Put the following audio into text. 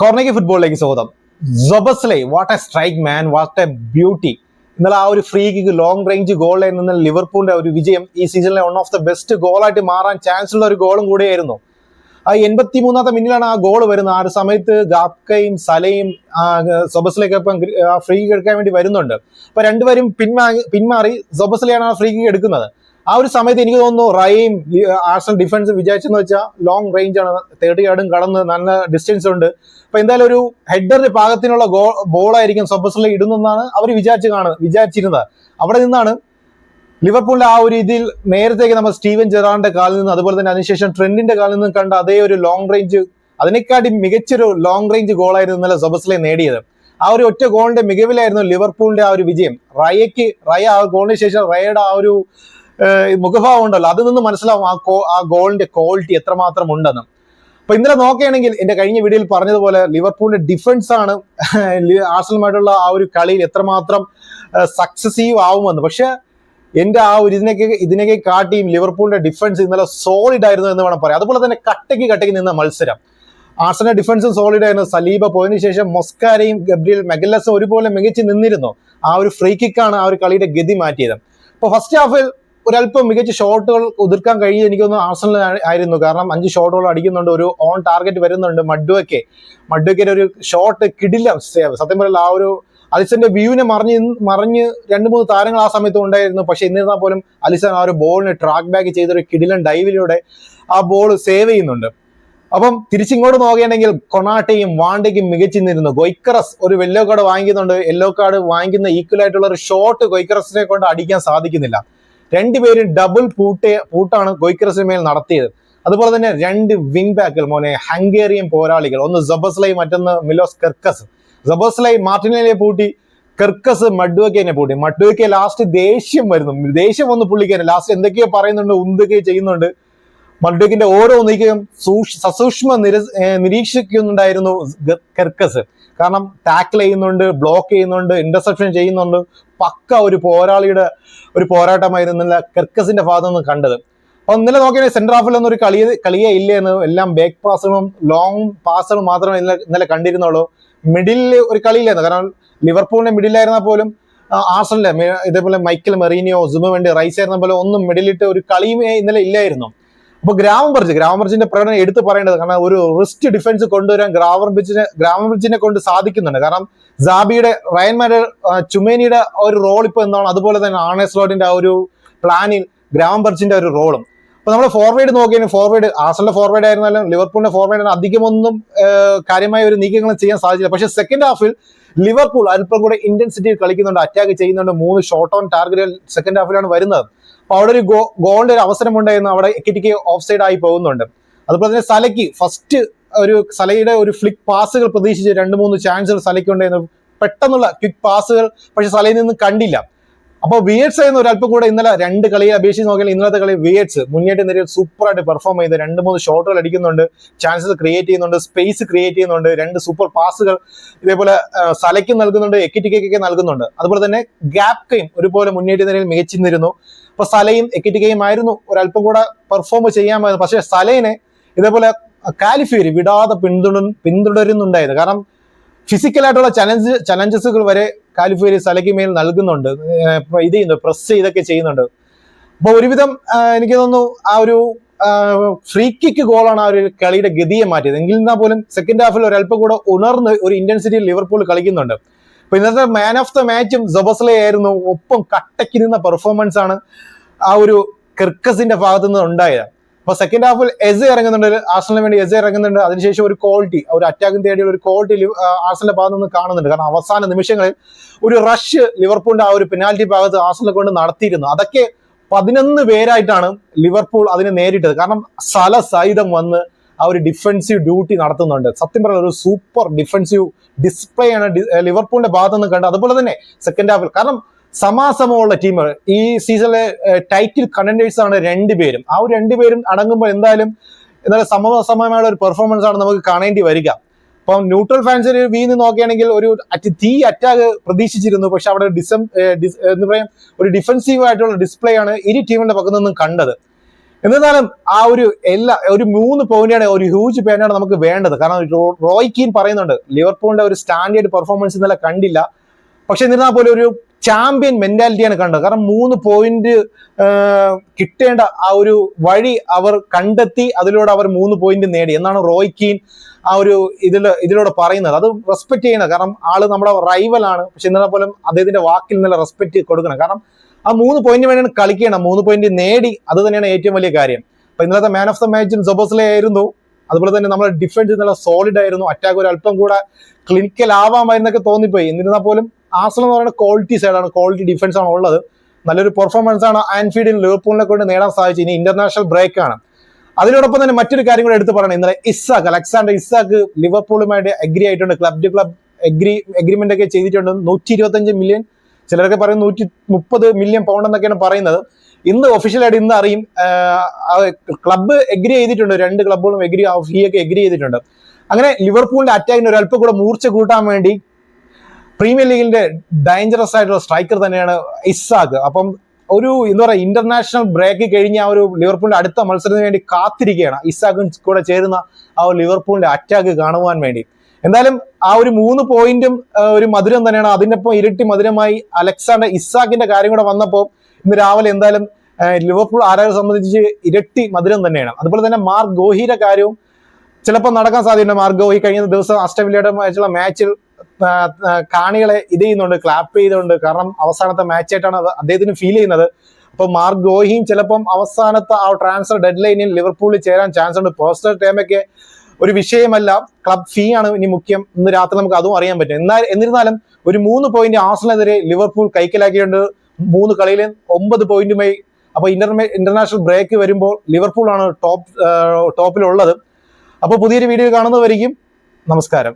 കോർണേക്ക് ഫുട്ബോളിലേക്ക് സ്വാഗതം. ജൊബസ്ലെ what a strike man what a beauty ഇന്നലെ ആ ഒരു ഫ്രീ കിക്ക് ലോങ് റേഞ്ച് ഗോളിൽ നിന്ന് ലിവർപൂളിന്റെ ഒരു വിജയം ഈ സീസണിലെ വൺ ഓഫ് ദ ബെസ്റ്റ് ഗോളായിട്ട് മാറാൻ ചാൻസ് ഉള്ള ഒരു ഗോളും കൂടിയായിരുന്നു. ആ എൺപത്തി മൂന്നാമത്തെ മിനിറ്റിലാണ് ആ ഗോൾ വരുന്നത്. ആ ഒരു സമയത്ത് ഗാപ്കയും സലയും സൊബസിലേക്ക് ഇപ്പം ഫ്രീ കിക്ക് എടുക്കാൻ വേണ്ടി വരുന്നുണ്ട്. അപ്പൊ രണ്ടുപേരും പിന്മാ പിന്മാറി സൊബസിലെയാണ് ആ ഫ്രീ കിക്ക് എടുക്കുന്നത്. ആ ഒരു സമയത്ത് എനിക്ക് തോന്നുന്നു റൈം ആർസൺ ഡിഫൻസ് വിചാരിച്ചെന്ന് വെച്ചാൽ ലോങ് റേഞ്ച് ആണ്. തേർട്ടി യാർഡും കടന്ന് നല്ല ഡിസ്റ്റൻസ് ഉണ്ട്. അപ്പൊ എന്തായാലും ഒരു ഹെഡറിന്റെ പാകത്തിനുള്ള ഗോ ബോളായിരിക്കും സൊബസിലെ ഇടുന്നെന്നാണ് അവർ വിചാരിച്ച് കാണുന്നത് വിചാരിച്ചിരുന്നത്. അവിടെ നിന്നാണ് ലിവർപൂളിന്റെ ആ ഒരു ഇതിൽ നേരത്തേക്ക് നമ്മൾ സ്റ്റീവൻ ജെറാറിന്റെ കാലിൽ നിന്ന് അതുപോലെ തന്നെ അതിനുശേഷം ട്രെൻഡിന്റെ കാലിൽ നിന്നും കണ്ട അതേ ഒരു ലോങ് റേഞ്ച് അതിനെക്കാട്ടി മികച്ചൊരു ലോങ് റേഞ്ച് ഗോളായിരുന്നു ഇന്നലെ സൊബസിലെ നേടിയത്. ആ ഒരു ഒറ്റ ഗോളിന്റെ മികവിലായിരുന്നു ലിവർപൂളിന്റെ ആ ഒരു വിജയം. റയയ്ക്ക് റയ ആ ഗോളിന് ശേഷം റയയുടെ ആ ഒരു മുഖഭാവം ഉണ്ടല്ലോ. അതിൽ നിന്ന് മനസ്സിലാവും ആ കോ ആ ഗോളിന്റെ ക്വാളിറ്റി എത്രമാത്രം ഉണ്ടെന്ന്. അപ്പൊ ഇന്നലെ നോക്കുകയാണെങ്കിൽ എന്റെ കഴിഞ്ഞ വീഡിയോയിൽ പറഞ്ഞതുപോലെ ലിവർപൂളിന്റെ ഡിഫൻസ് ആണ് ആർസലുമായിട്ടുള്ള ആ ഒരു കളിയിൽ എത്രമാത്രം സക്സസീവ് ആവുമെന്ന്. പക്ഷെ എന്റെ ആ ഒരു ഇതിനൊക്കെ ഇതിനൊക്കെ കാട്ടിയും ലിവർപൂളിന്റെ ഡിഫൻസ് ഇന്നലെ സോളിഡ് ആയിരുന്നു എന്ന് വേണം പറയാം അതുപോലെ തന്നെ കട്ടയ്ക്ക് കട്ടയ്ക്ക് നിന്ന മത്സരം. ആർസണൽ ഡിഫൻസും സോളിഡ് ആയിരുന്നു. സലീബ പോയതിനു ശേഷം മൊസ്കാരയും ഗബ്രിയൽ മെഗല്ലസും ഒരുപോലെ മികച്ച് നിന്നിരുന്നു. ആ ഒരു ഫ്രീ കിക്കാണ് ആ ഒരു കളിയുടെ ഗതി മാറ്റിയത്. അപ്പൊ ഫസ്റ്റ് ഹാഫിൽ ഒരല്പം മികച്ച ഷോട്ടുകൾ ഉതിർക്കാൻ കഴിയും എനിക്കൊന്ന് ആർസണൽ ആയിരുന്നു. കാരണം അഞ്ച് ഷോട്ടുകൾ അടിക്കുന്നുണ്ട് ഒരു ഓൺ ടാർഗറ്റ് വരുന്നുണ്ട് മഡ്വയ്ക്ക്. മഡ്വയ്ക്കിന്റെ ഒരു ഷോട്ട് കിടില്ല സേവ്. സത്യം പറയല ആ ഒരു അലിസന്റെ വ്യൂവിനെ മറിഞ്ഞ് മറിഞ്ഞ് രണ്ട് മൂന്ന് താരങ്ങൾ ആ സമയത്ത് ഉണ്ടായിരുന്നു. പക്ഷെ എന്നിരുന്നാൽ പോലും അലിസൻ ആ ഒരു ബോളിനെ ട്രാക്ക് ബാക്ക് ചെയ്തൊരു കിടിലൻ ഡൈവിലൂടെ ആ ബോൾ സേവ് ചെയ്യുന്നുണ്ട്. അപ്പം തിരിച്ചിങ്ങോട്ട് നോക്കുകയാണെങ്കിൽ കൊണാട്ടയും വാണ്ടയ്ക്കും മികച്ചു നിന്നിരുന്നു ഗൊയ്ക്കറസ് ഒരു വെല്ലോ കാർഡ് വാങ്ങിക്കുന്നുണ്ട്. യെല്ലോ കാർഡ് വാങ്ങിക്കുന്ന ഈക്വൽ ആയിട്ടുള്ള ഒരു ഷോട്ട് ഗൊയ്ക്കറസിനെ കൊണ്ട് അടിക്കാൻ സാധിക്കുന്നില്ല. രണ്ടുപേരും ഡബിൾ പൂട്ടേ പൂട്ടാണ് ഗോയ്ക്രസിമേൽ നടത്തിയത്. അതുപോലെ തന്നെ രണ്ട് വിങ് ബാക്കുകൾ മോനെ ഹംഗേറിയൻ പോരാളികൾ. ഒന്ന് ജബസ്ലൈ മറ്റൊന്ന് മിലോസ് കെർക്കസ്. ജബസ്ലൈ മാർട്ടിനെ പൂട്ടി കെർക്കസ് മഡ്വക്കേനെ പൂട്ടി. മഡ്വക്കെ ലാസ്റ്റ് ദേഷ്യം വരുന്നു. ദേഷ്യം വന്ന് പുള്ളിക്കാനെ ലാസ്റ്റ് എന്തൊക്കെയോ പറയുന്നുണ്ട് ഉന്തൊക്കെ ചെയ്യുന്നുണ്ട്. മഡ്വക്കിന്റെ ഓരോ നീക്കം സൂക്ഷ് സസൂക്ഷ്മ നിര നിരീക്ഷിക്കുന്നുണ്ടായിരുന്നു കെർക്കസ്. കാരണം ടാക്കിൾ ചെയ്യുന്നുണ്ട് ബ്ലോക്ക് ചെയ്യുന്നുണ്ട് ഇന്റർസെപ്ഷൻ ചെയ്യുന്നുണ്ട്. പക്ക ഒരു പോരാളിയുടെ ഒരു പോരാട്ടമായിരുന്നില്ല കെർക്കസിന്റെ ഭാഗത്തു നിന്ന് കണ്ടത്. അപ്പൊ ഇന്നലെ നോക്കിയാൽ സെന്റർ ഹാഫിൽ ഒന്നും ഒരു കളിയെ കളിയേ ഇല്ല എന്ന് എല്ലാം ബാക്ക് പാസുകളും ലോങ് പാസുകളും മാത്രമേ ഇന്നലെ ഇന്നലെ കണ്ടിരുന്നുള്ളൂ. മിഡിലിൽ ഒരു കളിയില്ലായിരുന്നു. കാരണം ലിവർപൂളിന്റെ മിഡിലായിരുന്നാൽ പോലും ആ, ഇതേപോലെ മൈക്കൽ മെറീനിയോ സുമവെണ്ടി റൈസ് ആയിരുന്ന പോലെ ഒന്നും മിഡിലിട്ട് ഒരു കളിയുമേ ഇന്നലെ ഇല്ലായിരുന്നു. അപ്പൊ ഗ്രാമം ബ്രിഡ്ജ് ഗ്രാമം ബ്രിഡ്ജിന്റെ പ്രകടനം എടുത്തു പറയേണ്ടത് കാരണം ഒരു റിസ്റ്റ് ഡിഫൻസ് കൊണ്ടുവരാൻ ഗ്രാമം ബ്രിഡ്ജിനെ ഗ്രാമം ബ്രിഡ്ജിനെ കൊണ്ട് സാധിക്കുന്നുണ്ട്. കാരണം സാബിയുടെ റയൻമാരുടെ ചുമേനിയുടെ ഒരു റോൾ ഇപ്പൊ എന്താണ്? അതുപോലെ തന്നെ ആണേസ്ലോട്ടിന്റെ ആ ഒരു പ്ലാനിൽ ഗ്രാമം ബ്രിഡ്ജിന്റെ ഒരു റോളും അപ്പൊ നമ്മൾ ഫോർവേഡ് നോക്കിയാലും ഫോർവേഡ് ആസലിന്റെ ഫോർവേഡ് ആയിരുന്നാലും ലിവർപൂളിന്റെ ഫോർവേഡ് അധികമൊന്നും കാര്യമായ ഒരു നീക്കങ്ങളും ചെയ്യാൻ സാധിച്ചില്ല. പക്ഷെ സെക്കൻഡ് ഹാഫിൽ ലിവർപൂൾ അല്പം കൂടെ ഇന്റൻസിറ്റിയിൽ കളിക്കുന്നുണ്ട് അറ്റാക്ക് ചെയ്യുന്നുണ്ട് മൂന്ന് ഷോർട്ട് ഓൺ ടാർഗറ്റുകൾ സെക്കൻഡ് ഹാഫിലാണ് വരുന്നത്. അവിടെ ഒരു ഗോ ഗോളിന്റെ ഒരു അവസരം ഉണ്ടായിരുന്നു അവിടെ എക്കിറ്റിക്ക് ഓഫ് സൈഡ് ആയി പോകുന്നുണ്ട്. അതുപോലെ തന്നെ സലയ്ക്ക് ഫസ്റ്റ് ഒരു സലയുടെ ഒരു ഫ്ലിക്ക് പാസുകൾ പ്രതീക്ഷിച്ച് രണ്ട് മൂന്ന് ചാൻസുകൾ സലയ്ക്ക് ഉണ്ടായിരുന്നു പെട്ടെന്നുള്ള ക്വിക്ക് പാസുകൾ പക്ഷെ സലയിൽ നിന്ന് കണ്ടില്ല. അപ്പോൾ വിയേറ്റ്സ് എന്ന് ഒരു അല്പം കൂടെ ഇന്നലെ രണ്ട് കളിയെ അപേക്ഷിച്ച് നോക്കിയാൽ ഇന്നലത്തെ കളി വിയേറ്റ്സ് മുന്നേറ്റ നിരയിൽ സൂപ്പറായിട്ട് പെർഫോം ചെയ്ത് രണ്ട് മൂന്ന് ഷോട്ടുകൾ അടിക്കുന്നുണ്ട്. ചാൻസസ് ക്രിയേറ്റ് ചെയ്യുന്നുണ്ട്. സ്പേസ് ക്രിയേറ്റ് ചെയ്യുന്നുണ്ട്. രണ്ട് സൂപ്പർ പാസുകൾ ഇതേപോലെ സലയ്ക്ക് നൽകുന്നുണ്ട്. എക്കിറ്റിക്കൊക്കെ നൽകുന്നുണ്ട്. അതുപോലെ തന്നെ ഗ്യാപ് ഗ്യാപ്കയും ഒരുപോലെ മുന്നേറ്റ നിരയിൽ മികച്ചിരുന്നിരുന്നു അപ്പൊ സലയും എക്കിറ്റിക്കയും ആയിരുന്നു. ഒരല്പം കൂടെ പെർഫോം ചെയ്യാമായിരുന്നു. പക്ഷേ സലയിനെ ഇതേപോലെ കാലിഫിയറി വിടാതെ പിന്തുടരുന്നുണ്ടായിരുന്നു. കാരണം ഫിസിക്കലായിട്ടുള്ള ചലഞ്ച് ചലഞ്ചസുകൾ വരെ കാലിഫോർണിയ സലയ്ക്ക് മേൽ നൽകുന്നുണ്ട് ഇത് ചെയ്യുന്നു പ്രസ് ചെയ്തൊക്കെ ചെയ്യുന്നുണ്ട്. അപ്പൊ ഒരുവിധം എനിക്ക് തോന്നുന്നു ആ ഒരു ഫ്രീ കിക്ക് ഗോളാണ് ആ ഒരു കളിയുടെ ഗതിയെ മാറ്റിയത്. എങ്കിൽ എന്നാൽ പോലും സെക്കൻഡ് ഹാഫിൽ ഒരല്പം കൂടെ ഉണർന്ന് ഒരു ഇന്റൻസിറ്റിയിൽ ലിവർപൂൾ കളിക്കുന്നുണ്ട്. അപ്പൊ ഇന്നത്തെ മാൻ ഓഫ് ദ മാച്ചും ജബസ്ലെ ആയിരുന്നു ഒപ്പം കട്ടക്കിരുന്ന പെർഫോമൻസ് ആണ് ആ ഒരു കിർക്കസിന്റെ ഭാഗത്തു നിന്ന് ഉണ്ടായത്. അപ്പൊ സെക്കൻഡ് ഹാഫിൽ എസ് ഇറങ്ങുന്നുണ്ട്. ആർസണലിന് വേണ്ടി എസ് ഇറങ്ങുന്നുണ്ട്. അതിനുശേഷം ഒരു ക്വാളിറ്റി ഒരു അറ്റാക്കും തേടിയുള്ള ഒരു ക്വാളിറ്റി ആർസണലിന്റെ ഭാഗത്ത് നിന്ന് കാണുന്നുണ്ട്. കാരണം അവസാന നിമിഷങ്ങളിൽ ഒരു റഷ് ലിവർപൂളിന്റെ ആ ഒരു പെനാൽറ്റി ഭാഗത്ത് ആർസണലെ കൊണ്ട് നടത്തിയിരുന്നു. അതൊക്കെ പതിനൊന്ന് പേരായിട്ടാണ് ലിവർപൂൾ അതിനെ നേരിട്ടത്. കാരണം സ്ഥല സഹിതം വന്ന് ആ ഒരു ഡിഫൻസീവ് ഡ്യൂട്ടി നടത്തുന്നുണ്ട്. സത്യം പറഞ്ഞ ഒരു സൂപ്പർ ഡിഫൻസീവ് ഡിസ്പ്ലേ ആണ്. ലിവർപൂളിന്റെ ഭാഗത്തുനിന്ന് കണ്ടത്. അതുപോലെ തന്നെ സെക്കൻഡ് ഹാഫിൽ കാരണം സമാസമമുള്ള ടീം ഈ സീസണിലെ ടൈറ്റിൽ കണ്ടന്റേഴ്സ് ആണ് രണ്ടുപേരും ആ ഒരു രണ്ടുപേരും അടങ്ങുമ്പോൾ എന്തായാലും എന്നാലും സമസമമായ ഒരു പെർഫോമൻസ് ആണ് നമുക്ക് കാണേണ്ടി വരിക. അപ്പം ന്യൂട്രൽ ഫാൻസ് ഒരു വീന്ന് നോക്കുകയാണെങ്കിൽ ഒരു തീ അറ്റാക്ക് പ്രതീക്ഷിച്ചിരുന്നു. പക്ഷെ അവിടെ ഡിസം എന്ന് പറയാ ഒരു ഡിഫൻസീവ് ആയിട്ടുള്ള ഡിസ്പ്ലേ ആണ് ഇരു ടീമിന്റെ പക്കത്തു നിന്നും കണ്ടത്. എന്നിരുന്നാലും ആ ഒരു എല്ലാ ഒരു മൂന്ന് പോയിന്റാണ് ഒരു ഹ്യൂജ് പേനാണ് നമുക്ക് വേണ്ടത്. കാരണം റോയ് കീൻ പറയുന്നുണ്ട് ലിവർപൂളിന്റെ ഒരു സ്റ്റാൻഡേർഡ് പെർഫോമൻസ് ഇന്നലെ കണ്ടില്ല. പക്ഷെ എന്നിരുന്നാൽ പോലും ഒരു ചാമ്പ്യൻ മെന്റാലിറ്റിയാണ് കണ്ടത്. കാരണം മൂന്ന് പോയിന്റ് കിട്ടേണ്ട ആ ഒരു വഴി അവർ കണ്ടെത്തി അതിലൂടെ അവർ മൂന്ന് പോയിന്റ് നേടി. എന്നാണ് റോയ് കീൻ ആ ഒരു ഇതിൽ ഇതിലൂടെ പറയുന്നത്. അത് റെസ്പെക്ട് ചെയ്യണം കാരണം ആൾ നമ്മുടെ റൈവലാണ് പക്ഷെ എന്നാൽ പോലും അദ്ദേഹത്തിന്റെ വാക്കിൽ നല്ല റെസ്പെക്ട് കൊടുക്കണം. കാരണം ആ മൂന്ന് പോയിന്റ് വേണ്ടിയാണ് കളിക്കണം മൂന്ന് പോയിന്റ് നേടി അത് തന്നെയാണ് ഏറ്റവും വലിയ കാര്യം. അപ്പൊ ഇന്നലത്തെ മാൻ ഓഫ് ദ മാച്ചും സൊബോസ്ലെ ആയിരുന്നു. അതുപോലെ തന്നെ നമ്മുടെ ഡിഫൻസ് നല്ല സോളിഡ് ആയിരുന്നു. അറ്റാക്ക് ഒരു അല്പം കൂടെ ക്ലിനിക്കൽ ആവാമായിരുന്നൊക്കെ തോന്നിപ്പോയി. എന്നിരുന്നാൽ പോലും ആസൽ എന്ന് പറയുന്ന ക്വാളിറ്റി സൈഡാണ് ക്വാളിറ്റി ഡിഫൻസ് ആണ് ഉള്ളത്. നല്ലൊരു പെർഫോമൻസ് ആണ് ആൻഫീൽഡിൽ ലിവർപൂളിനെ കൊണ്ട് നേടാൻ സാധിച്ചു ഇനി ഇന്റർനാഷണൽ ബ്രേക്ക് ആണ്. അതിനോടൊപ്പം തന്നെ മറ്റൊരു കാര്യം കൂടെ എടുത്ത് പറയണം. ഇന്നലെ ഇസാഖ് അലക്സാണ്ടർ ഇസാഖ് ലിവർപൂളുമായിട്ട് അഗ്രി ആയിട്ടുണ്ട്. Club to club agree agreement ഒക്കെ ചെയ്തിട്ടുണ്ട്. നൂറ്റി ഇരുപത്തഞ്ച് മില്യൺ ചിലരൊക്കെ പറയും നൂറ്റി മുപ്പത് മില്യൺ പൗണ്ട് എന്നൊക്കെയാണ് പറയുന്നത്. ഇന്ന് ഒഫീഷ്യലായിട്ട് ഇന്ന് അറിയും ക്ലബ്ബ് എഗ്രി ചെയ്തിട്ടുണ്ട്. രണ്ട് ക്ലബ്ബുകളും എഗ്രി ഫീ ഒക്കെ എഗ്രി ചെയ്തിട്ടുണ്ട്. അങ്ങനെ ലിവർപൂളിന്റെ അറ്റാക്കിന് ഒരു അല്പം കൂടെ മൂർച്ച കൂട്ടാൻ വേണ്ടി പ്രീമിയർ ലീഗിന്റെ ഡേഞ്ചറസ് ആയിട്ടുള്ള സ്ട്രൈക്കർ തന്നെയാണ് ഇസാഖ് അപ്പം ഒരു എന്താ പറയുക ഇന്റർനാഷണൽ ബ്രേക്ക് കഴിഞ്ഞ ആ ഒരു ലിവർപൂളിന്റെ അടുത്ത മത്സരത്തിന് വേണ്ടി കാത്തിരിക്കുകയാണ്. ഇസാഖും കൂടെ ചേരുന്ന ആ ഒരു ലിവർപൂളിന്റെ അറ്റാക്ക് കാണുവാൻ വേണ്ടി. എന്തായാലും ആ ഒരു മൂന്ന് പോയിന്റും ഒരു മധുരം തന്നെയാണ്. അതിന്റെ ഒപ്പം ഇരട്ടി മധുരമായി അലക്സാണ്ടർ ഇസാഖിന്റെ കാര്യം കൂടെ വന്നപ്പോൾ ഇന്ന് രാവിലെ എന്തായാലും ലിവർപൂൾ ആരാധകരെ സംബന്ധിച്ച് ഇരട്ടി മധുരം തന്നെയാണ്. അതുപോലെ തന്നെ മാർക്ക് ഗോഹിയുടെ കാര്യവും ചിലപ്പോൾ നടക്കാൻ സാധ്യതയുണ്ട്. മാർക്ക് ഗോഹി കഴിഞ്ഞ ദിവസം അസ്റ്റവില്ലയുടെ മാച്ചുള്ള മാച്ചിൽ കാണികളെ ഇത് ചെയ്യുന്നുണ്ട് ക്ലാപ്പ് ചെയ്തുകൊണ്ട് കാരണം അവസാനത്തെ മാച്ചായിട്ടാണ് അദ്ദേഹത്തിന് ഫീൽ ചെയ്യുന്നത്. അപ്പൊ മാർക്ക് ഗോഹിയും ചിലപ്പം അവസാനത്തെ ആ ട്രാൻസ്ഫർ ഡെഡ് ലൈനിൽ ലിവർപൂളിൽ ചേരാൻ ചാൻസ് ഉണ്ട്. പോസ്റ്റർ ടൈമൊക്കെ ഒരു വിഷയമല്ല. ക്ലബ് ഫീ ആണ് ഇനി മുഖ്യം. ഇന്ന് രാത്രി നമുക്ക് അതും അറിയാൻ പറ്റും. എന്നാൽ എന്നിരുന്നാലും ഒരു മൂന്ന് പോയിന്റ് ആസിനെതിരെ ലിവർപൂൾ കൈക്കലാക്കിയുണ്ട് മൂന്ന് കളിയിൽ ഒമ്പത് പോയിന്റുമായി അപ്പൊ ഇന്റർമേ ഇന്റർനാഷണൽ ബ്രേക്ക് വരുമ്പോൾ ലിവർപൂൾ ആണ് ടോപ്പ് ടോപ്പിലുള്ളത് അപ്പോൾ പുതിയൊരു വീഡിയോ കാണുന്നവരിക്കും നമസ്കാരം.